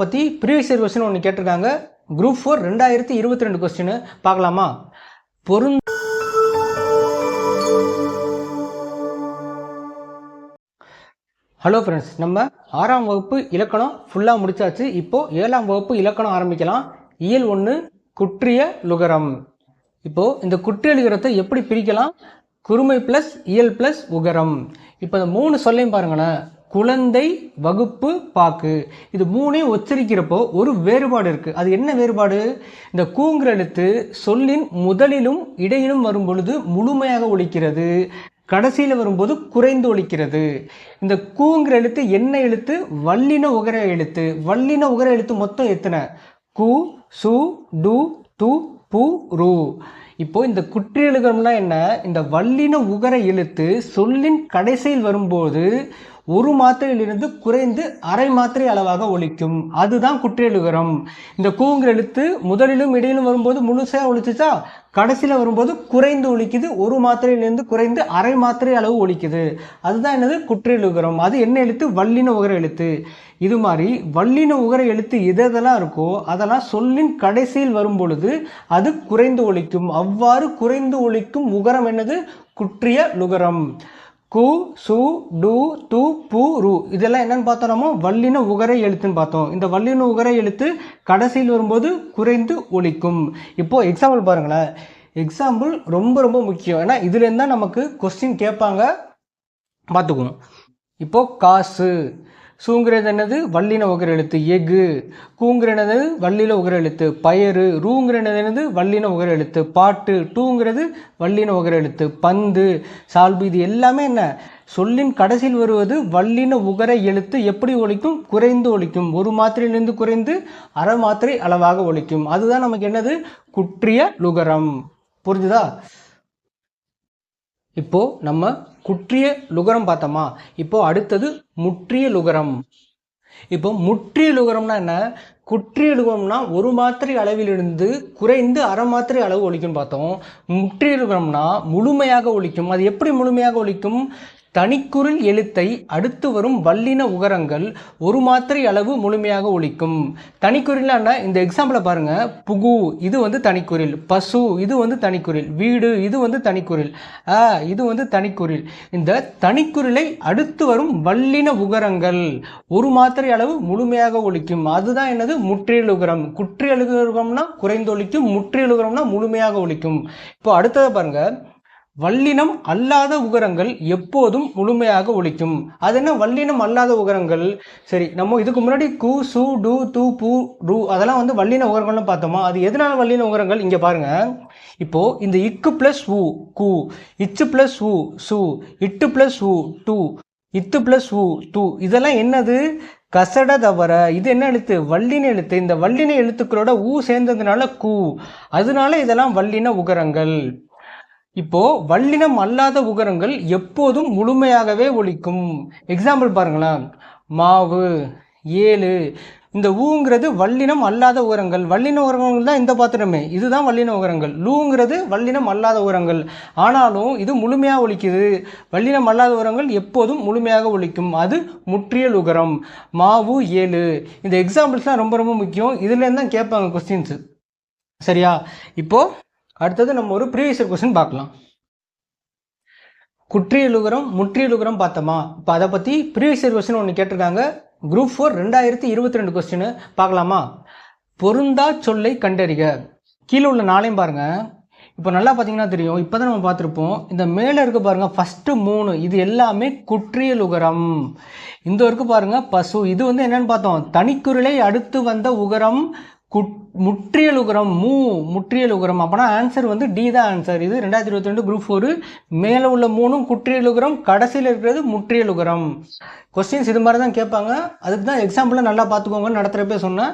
பற்றி previous year question ஒன்று கேட்டிருக்காங்க. குரூப் ஃபோர் ரெண்டாயிரத்தி இருபத்தி ரெண்டு கொஸ்டின் பார்க்கலாமா? பொருந் ஹலோ ஃப்ரெண்ட்ஸ் நம்ம ஆறாம் வகுப்பு இலக்கணம் ஃபுல்லாக முடிச்சாச்சு. இப்போது ஏழாம் வகுப்பு இலக்கணம் ஆரம்பிக்கலாம். இயல் ஒன்று குற்றிய லுகரம். இப்போது இந்த குற்றிய லுகரத்தை எப்படி பிரிக்கலாம்? குறுமை ப்ளஸ் இயல் ப்ளஸ் உகரம். இப்போ இந்த மூணு சொல்லையும் பாருங்களேன். குழந்தை வகுப்பு பாக்கு. இது மூணையும் உச்சரிக்கிறப்போ ஒரு வேறுபாடு இருக்குது அது என்ன வேறுபாடு? இந்த கூங்கிற எழுத்து சொல்லின் முதலிலும் இடையிலும் வரும் பொழுது முழுமையாக ஒழிக்கிறது கடைசியில் வரும்போது குறைந்து ஒழிக்கிறது இந்த கூங்கிற எழுத்து என்ன எழுத்து? வல்லின உகர எழுத்து. வல்லின உகர எழுத்து மொத்தம் எத்தனை? கு சு டு டு பு ரு. இப்போ இந்த குற்றியலுகம்னா என்ன? இந்த வல்லின உகர எழுத்து சொல்லின் கடைசியில் வரும்போது ஒரு மாத்திரையிலிருந்து குறைந்து அரை மாத்திரை அளவாக ஒழிக்கும். அதுதான் குற்றியலுகரம் இந்த கூங்கிற எழுத்து முதலிலும் இடையிலும் வரும்போது முழுசாக ஒலிச்சுச்சா கடைசியில் வரும்போது குறைந்து ஒழிக்குது ஒரு மாத்திரையிலேருந்து குறைந்து அரை மாத்திரை அளவு ஒழிக்குது. அதுதான் என்னது? குற்றியலுகரம் அது என்ன எழுத்து? வல்லின உகர எழுத்து. இது மாதிரி வல்லின உகர எழுத்து எதெல்லாம் இருக்கோ அதெல்லாம் சொல்லின் கடைசியில் வரும் பொழுது அது குறைந்து ஒழிக்கும். அவ்வாறு குறைந்து ஒழிக்கும் உகரம் என்னது? குற்றிய லுகரம். கு சு டு து பு ரு. இதெல்லாம் என்னன்னு பார்த்தோம் வல்லின உகரை எழுத்துன்னு பார்த்தோம். இந்த வல்லின உகரை எழுத்து கடைசியில் வரும்போது குறைந்து ஒழிக்கும் இப்போது எக்ஸாம்பிள் பாருங்களேன். எக்ஸாம்பிள் ரொம்ப ரொம்ப முக்கியம். ஏன்னா இதுலேருந்து தான் நமக்கு கொஸ்டின் கேட்பாங்க. பார்த்துக்குவோம். இப்போது காசு. சூங்கிறது என்னது? வல்லின உகர எழுத்து எஃகு. கூங்கிறது வல்லின உகர எழுத்து பயறு. ரூங்கிறது என்னது? வல்லின உகர எழுத்து பாட்டு. டூங்கிறது வல்லின உகர எழுத்து பந்து. சால்பு இது எல்லாமே என்ன? சொல்லின் கடைசியில் வருவது வல்லின உகர எழுத்து எப்படி ஒழிக்கும் குறைந்து ஒழிக்கும் ஒரு மாத்திரையிலிருந்து குறைந்து அரை மாத்திரை அளவாக ஒழிக்கும் அதுதான் நமக்கு என்னது? குற்றிய லுகரம். புரிஞ்சுதா? இப்போ நம்ம குற்றிய லுகரம் பார்த்தோமா? இப்போ அடுத்தது முற்றிய லுகரம். இப்போ முற்றிய லுகரம்னா என்ன? குற்றிய லுகரம்னா ஒரு மாத்திரை அளவிலிருந்து குறைந்து அரை மாத்திரை அளவு ஒலிக்கும்னு பார்த்தோம். முற்றிய லுகரம்னா முழுமையாக ஒழிக்கும். அது எப்படி முழுமையாக ஒழிக்கும்? தனிக்குறில் எழுத்தை அடுத்து வரும் வல்லின உகரங்கள் ஒரு மாத்திரை அளவு முழுமையாக ஒழிக்கும். தனிக்குறில்னா இந்த எக்ஸாம்பிளை பாருங்க. புகு இது வந்து தனிக்குறில். பசு இது வந்து தனிக்குறில். வீடு இது வந்து தனிக்குறில். ஆ இது வந்து தனிக்குறில். இந்த தனிக்குறிலை அடுத்து வரும் வல்லின உகரங்கள் ஒரு மாத்திரை அளவு முழுமையாக ஒழிக்கும். அதுதான் என்னது? முற்றியலுகரம் குற்றியலுகரம்னா குறைந்து ஒலிக்கும் முற்றியலுகரம்னா முழுமையாக ஒழிக்கும். இப்போ அடுத்ததை பாருங்கள் வல்லினம் அல்லாத உகரங்கள் எப்போதும் முழுமையாக ஒழிக்கும் அது என்ன? வல்லினம் அல்லாத உகரங்கள். சரி நம்ம இதுக்கு முன்னாடி கு சு டு து பூ ரு அதெல்லாம் வந்து வல்லின உகரங்கள்னு பார்த்தோமா? அது எதனால வல்லின உகரங்கள்? இங்கே பாருங்க. இப்போ இந்த இக்கு பிளஸ் உ கு இச்சு பிளஸ் உ சு இட்டு பிளஸ் உ டூ இத்து பிளஸ் உ டூ இதெல்லாம் என்னது? கசட தவற. இது என்ன எழுத்து? வல்லின எழுத்து. இந்த வல்லின எழுத்துக்களோட ஊ சேர்ந்ததுனால கூ. அதனால இதெல்லாம் வல்லின உகரங்கள். இப்போ வல்லினம் அல்லாத உகரங்கள் எப்போதும் முழுமையாகவே ஒலிக்கும். எக்ஸாம்பிள் பாருங்களேன். மாவு ஏழு இந்த ஊங்கிறது வல்லினம் அல்லாத உரங்கள் வல்லின உரங்கள் தான் இந்த பாத்திரமே. இதுதான் வல்லின உகரங்கள். லூங்கிறது வல்லினம் அல்லாத உரங்கள் ஆனாலும் இது முழுமையாக ஒலிக்குது. வல்லினம் அல்லாத உரங்கள் எப்போதும் முழுமையாக ஒலிக்கும். அது முற்றியல் உகரம். மாவு ஏழு இந்த எக்ஸாம்பிள்ஸ்லாம் ரொம்ப ரொம்ப முக்கியம். இதுலேருந்து தான் கேட்பாங்க கொஸ்டின்ஸு சரியா? இப்போது அடுத்தது நம்ம ஒரு ப்ரீவியஸ் கொஸ்டின் பார்க்கலாம். குற்றியலுகரம் முற்றியலுகரம் பார்த்தோமா? இப்போ அதை பற்றி ப்ரீவியஸ் கொஸ்டின் ஒன்று கேட்டிருக்காங்க. குரூப் ஃபோர் ரெண்டாயிரத்தி இருபத்தி ரெண்டு கொஸ்டின் பார்க்கலாமா? பொருந்தா சொல்லை கண்டறிக. கீழே உள்ள நாளையும் பாருங்க. இப்போ நல்லா பார்த்தீங்கன்னா தெரியும். இப்போ தான் நம்ம பார்த்துருப்போம். இந்த மேலே இருக்க பாருங்க ஃபஸ்ட்டு மூணு. இது எல்லாமே குற்றியலுகரம். இந்த இருக்கு பாருங்க பசு. இது வந்து என்னென்னு பார்த்தோம். தனிக்குறளை அடுத்து வந்த உகரம் குட் முற்றியல் உகரம் மூ முற்றியல் உகரம் அப்போனா ஆன்சர் வந்து டி தான் ஆன்சர் இது ரெண்டாயிரத்தி இருபத்தி ரெண்டு குரூப் ஃபோரு மேலே உள்ள மூணும் குற்றியல் உகரம் கடைசியில் இருக்கிறது முற்றியல் உகரம் கொஸ்டின்ஸ் இது மாதிரி தான் கேட்பாங்க. அதுக்கு தான் எக்ஸாம்பிளாக நல்லா பார்த்துக்கோங்கன்னு நடத்துகிறப்பே சொன்னேன்.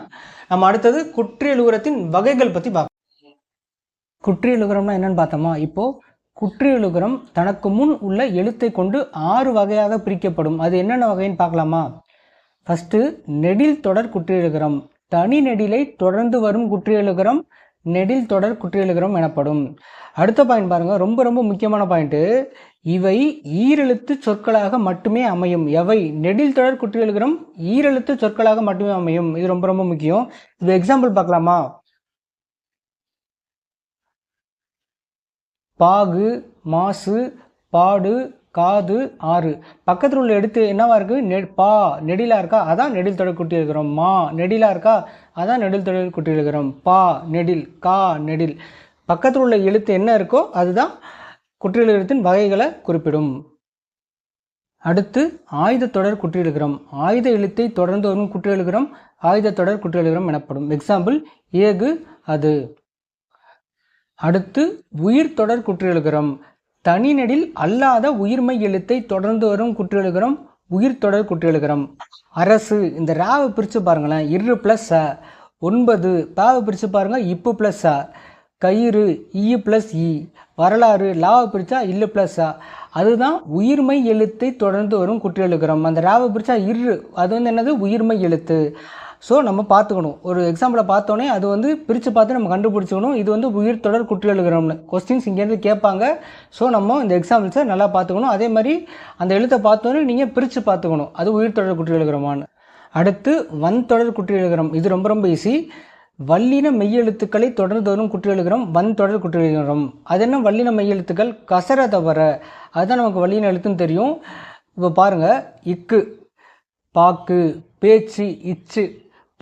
நம்ம அடுத்தது குற்றியல் உகரத்தின் வகைகள் பற்றி பார்க்கலாம் குற்றியல் உகரம்னா பார்த்தோமா? இப்போது குற்றியல் உகரம் தனக்கு முன் உள்ள எழுத்தை கொண்டு ஆறு வகையாக பிரிக்கப்படும். அது என்னென்ன வகைன்னு பார்க்கலாமா? ஃபஸ்ட்டு நெடில் தொடர் குற்றியலுகரம். தனி நெடிலை தொடர்ந்து வரும் குற்றியலுகரம் நெடில் தொடர் குற்றியலுகரம் எனப்படும். அடுத்த பாயிண்ட் பாருங்கள் ரொம்ப ரொம்ப முக்கியமான பாயிண்ட்டு இவை ஈரெழுத்து சொற்களாக மட்டுமே அமையும். எவை? நெடில் தொடர் குற்றியலுகரம் ஈரெழுத்து சொற்களாக மட்டுமே அமையும். இது ரொம்ப ரொம்ப முக்கியம். இது எக்ஸாம்பிள் பார்க்கலாமா? பாகு மாசு பாடு காது ஆறு. பக்கத்தில் உள்ள எடுத்து என்னவா இருக்கு? நெ பா. நெடிலாக இருக்கா? அதான் நெடில் தொடர் குட்டி இருக்கிறோம் மா. நெடிலாக இருக்கா? அதான் நெடில் தொடர் குட்டி இருக்கிறோம் பா. நெடில். கா. நெடில். பக்கத்தில் உள்ள எழுத்து என்ன இருக்கோ அதுதான் குற்றியல் எழுத்தின் வகைகளை குறிப்பிடும். அடுத்து ஆயுத தொடர் குற்றியலுகிறோம் ஆயுத எழுத்தை தொடர்ந்து வரும் குற்றியலுகிறோம் ஆயுத தொடர் குற்றியலுகிறோம் எனப்படும். எக்ஸாம்பிள் ஏகு அது. அடுத்து உயிர் தொடர் குற்றியலுகிறோம் தனிநெடில் அல்லாத உயிர்மை எழுத்தை தொடர்ந்து வரும் குற்றியலுகிறோம் உயிர் தொடர் குற்றியலுகிறோம் அரசு இந்த ராவை பிரித்து பாருங்களேன் இரு ப்ளஸ் அ. ஒன்பது பாவை பிரித்து பாருங்கள் இப்பு ப்ளஸ் அ. கயிறு இ ப்ளஸ் இ. வரலாறு லாவை பிரித்தா இல்லு ப்ளஸ் அ. அதுதான் உயிர்மை எழுத்தை தொடர்ந்து வரும் குற்றியலுகிறோம் அந்த ராவை பிரித்தா இரு. அது வந்து என்னது? உயிர்மை எழுத்து. ஸோ நம்ம பார்த்துக்கணும். ஒரு எக்ஸாம்பிளை பார்த்தோன்னே அது வந்து பிரித்து பார்த்து நம்ம கண்டுபிடிச்சிக்கணும். இது வந்து உயிர் தொடர் குற்றியலுகிறோம்னு கொஸ்டின்ஸ் இங்கேருந்து கேட்பாங்க. ஸோ நம்ம இந்த எக்ஸாம்பிள்ஸை நல்லா பார்த்துக்கணும். அதே மாதிரி அந்த எழுத்தை பார்த்தோன்னே நீங்கள் பிரித்து பார்த்துக்கணும். அது உயிர் தொடர் குற்றியலுகிறமான்னு அடுத்து வன் தொடர் குற்றியலுகிறோம் இது ரொம்ப ரொம்ப ஈஸி வல்லின மெய்யெழுத்துக்களை தொடர்ந்து வரும் குற்றியலுகிறோம் வன் தொடர் குற்றியலுகிறோம் அது என்ன? வல்லின மெய்யெழுத்துக்கள்? கசர தவிர. அதுதான் நமக்கு வல்லின எழுத்துன்னு தெரியும். இப்போ பாருங்கள் இக்கு பாக்கு பேச்சு இச்சு.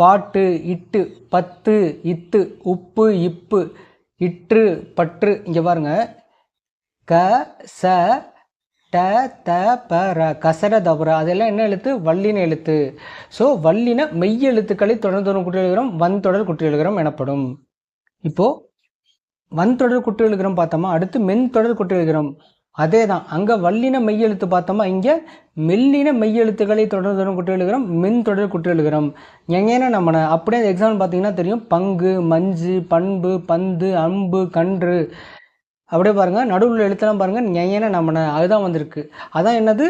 பாட்டு இட்டு பத்து இத்து உப்பு இப்பு இற்று பற்று. இங்கே பாருங்க. க ச ட த ப ர கசர தபுர. அதெல்லாம் என்ன எழுத்து? வல்லின எழுத்து. ஸோ வல்லின மெய் எழுத்துக்களை தொடர்ந்து வரும் குற்றியலுகிறோம் வன் தொடர் குற்றியலுகிறோம் எனப்படும். இப்போது வன் தொடர் குற்றியலுகிறோம் பார்த்தோமா? அடுத்து மென் தொடர் குற்றியலுகிறோம் அதே தான் அங்கே வல்லின மெய்யெழுத்து பார்த்தோமா இங்கே மெல்லின மெய்யெழுத்துக்களை தொடர்ந்து வரும் எழுகிறோம் மின் தொடர் குற்றியலுகிறோம் எங்கேனா நம்ம அப்படியே எக்ஸாம்பிள் பார்த்தீங்கன்னா தெரியும். பங்கு மஞ்சு பண்பு பந்து அம்பு கன்று. அப்படியே பாருங்கள் நடுவில் எழுத்தெல்லாம் பாருங்கள் ஞெயன நம்மன அதுதான் வந்திருக்கு. அதான் என்னது?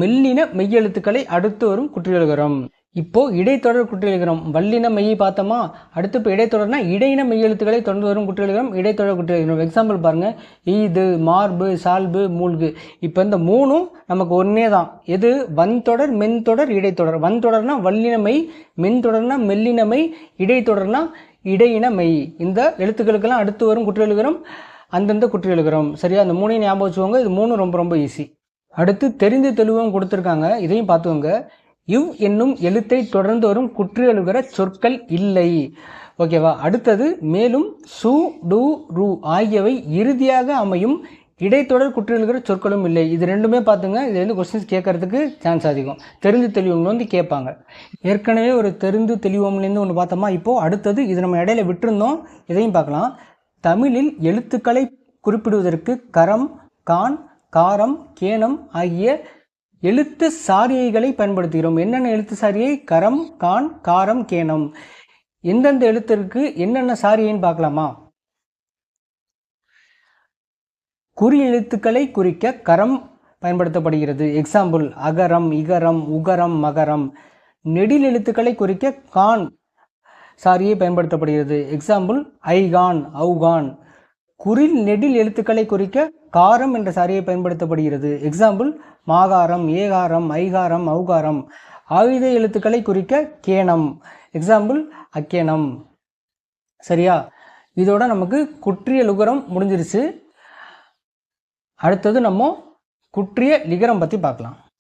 மெல்லின மெய்யெழுத்துக்களை அடுத்து வரும் குற்றியலுகிறோம் இப்போ இடைத்தொடர் குற்றியலுகிறோம் வல்லின மெய்யை பார்த்தோமா? அடுத்து இப்போ இடைத்தொடர்னா இடையின மெய்யெழுத்துக்களை தொடர்ந்து வரும் குற்றியலுகிறோம் இடைத்தொடர் குற்றியலுகிறோம் எக்ஸாம்பிள் பாருங்கள் ஈது மார்பு சால்பு மூழ்கு. இப்போ இந்த மூணும் நமக்கு ஒன்றே தான். எது? வன்தொடர் மென்தொடர் இடைத்தொடர். வன்தொடர்னா வல்லின மெய் மென்தொடர்னா மெல்லின மெய் இடைத்தொடர்னா இடையின மெய். இந்த எழுத்துக்களுக்கெல்லாம் அடுத்து வரும் குற்றியலுகிறோம் அந்தந்த குற்றியலுகிறோம் சரியா? அந்த மூணையும் ஞாபகம் வச்சுக்கோங்க. இது மூணும் ரொம்ப ரொம்ப ஈஸி அடுத்து தெரிந்து தெளிவும் கொடுத்துருக்காங்க. இதையும் பார்த்துக்கோங்க. இவ் என்னும் எழுத்தை தொடர்ந்து வரும் குற்றியலுகிற சொற்கள் இல்லை. ஓகேவா? அடுத்தது மேலும் சு டு ரு ஆகியவை இறுதியாக அமையும் இடைத்தொடர் குற்றியலுகிற சொற்களும் இல்லை. இது ரெண்டுமே பார்த்துங்க இது வந்து கொஸ்டின்ஸ் கேட்கறதுக்கு சான்ஸ் அதிகம். தெரிந்து தெளிவம்னு வந்து கேட்பாங்க. ஏற்கனவே ஒரு தெரிந்து தெளிவோம்லேருந்து ஒன்று பார்த்தோமா? இப்போது அடுத்தது இது நம்ம இடையில விட்டுருந்தோம் இதையும் பார்க்கலாம். தமிழில் எழுத்துக்களை குறிப்பிடுவதற்கு கரம் கான் காரம் கேனம் ஆகிய எழுத்து சாரியைகளை பயன்படுத்துகிறோம். என்னென்ன எழுத்து சாரியை? கரம் கான் காரம் கேனம். எந்தெந்த எழுத்திற்கு என்னென்ன சாரியைன்னு பார்க்கலாமா? குறி எழுத்துக்களை குறிக்க கரம் பயன்படுத்தப்படுகிறது. எக்ஸாம்பிள் அகரம் இகரம் உகரம் மகரம். நெடில் எழுத்துக்களை குறிக்க கான் சாரியை பயன்படுத்தப்படுகிறது. எக்ஸாம்பிள் ஐகான் அவுகான். குறில் நெடில் எழுத்துக்களை குறிக்க காரம் என்ற சாரியை பயன்படுத்தப்படுகிறது. எக்ஸாம்பிள் மாகாரம் ஏகாரம் ஐகாரம் ஔகாரம் ஆயுத எழுத்துக்களை குறிக்க கேணம். எக்ஸாம்பிள் அக்கேணம். சரியா? இதோட நமக்கு குற்றிய லுகரம் முடிஞ்சிருச்சு. அடுத்தது நம்ம குற்றிய லிகரம் பற்றி பார்க்கலாம்.